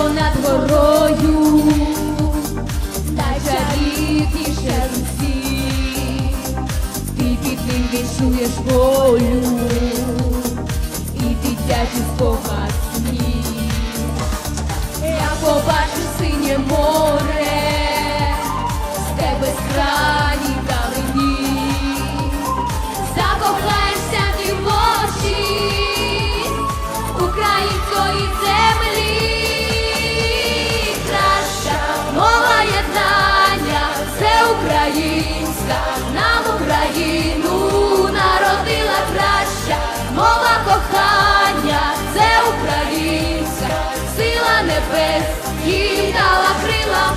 небо над горою, найчарівніше з усіх, ти під ним відчуєш волю. І дитячий спогад сніг. Я побачу синє море, їй дала крила.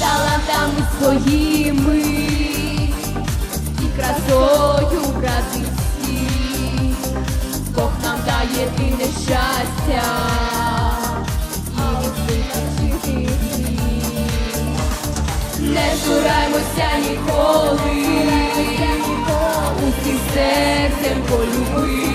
талантами своїми і красою всіх. Бог нам дає єдине щастя і відвикати Не жураймося ніколи, усім серцем полюби.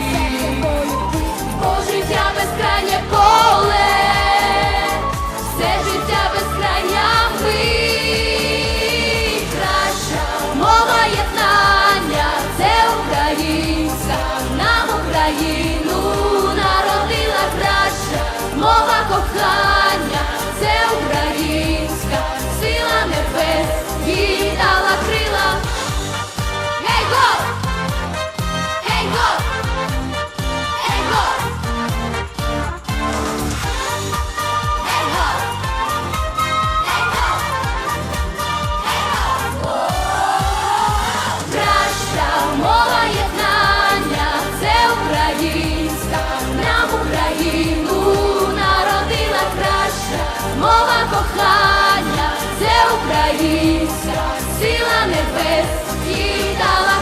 Небес, їй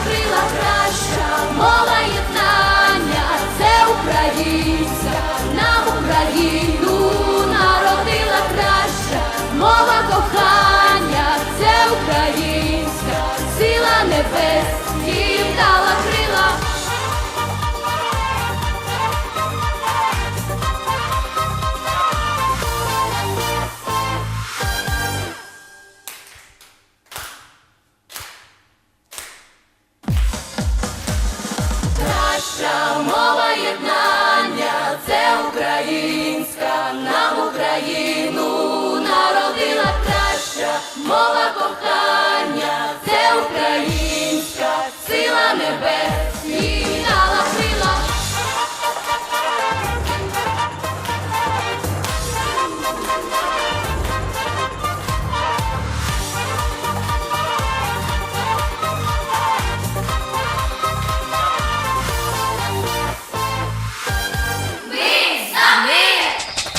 крила краща. Мова єднання, це українська, нам Україну народила краща. Мова кохання, це українська, сила небес, їм